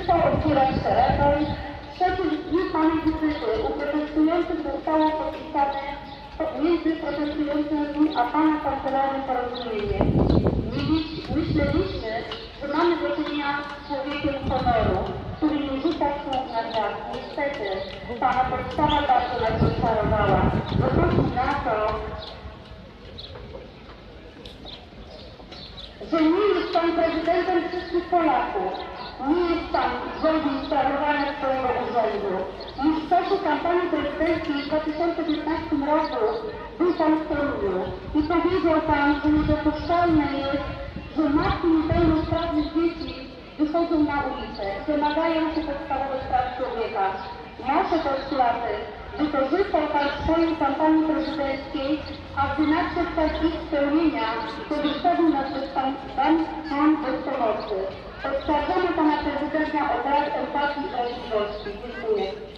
Przestał otwierać telefon, przeciw dniu pamięci zwykłej u protestujących zostało podpisane między protestującymi a pana kancelarem porozumienie. Myśleliśmy, że mamy do czynienia z człowiekiem honoru, który nie rzuca słów na wiatr. Niestety, pana podstawa bardzo nas rozczarowała. Wychodzi na to, że nie jest pan prezydentem wszystkich Polaków. Nie godny sprawowania swojego urzędu. Już w czasie kampanii prezydenckiej w 2015 roku był pan w Toruniu i powiedział pan, że niedopuszczalne jest, że matki niepełnosprawnych dzieci wychodzą na ulicę, domagają się podstawowych praw człowieka. Nasze postulaty wykorzystał Pan w swojej kampanii prezydenckiej, a gdy nadszedł ich spełnienia, to wystawił nas bez atrás, fantástico, fantástico, fantástico,